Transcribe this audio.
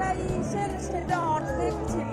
হ্যাঁ, সেটা অর্ধেক ছিল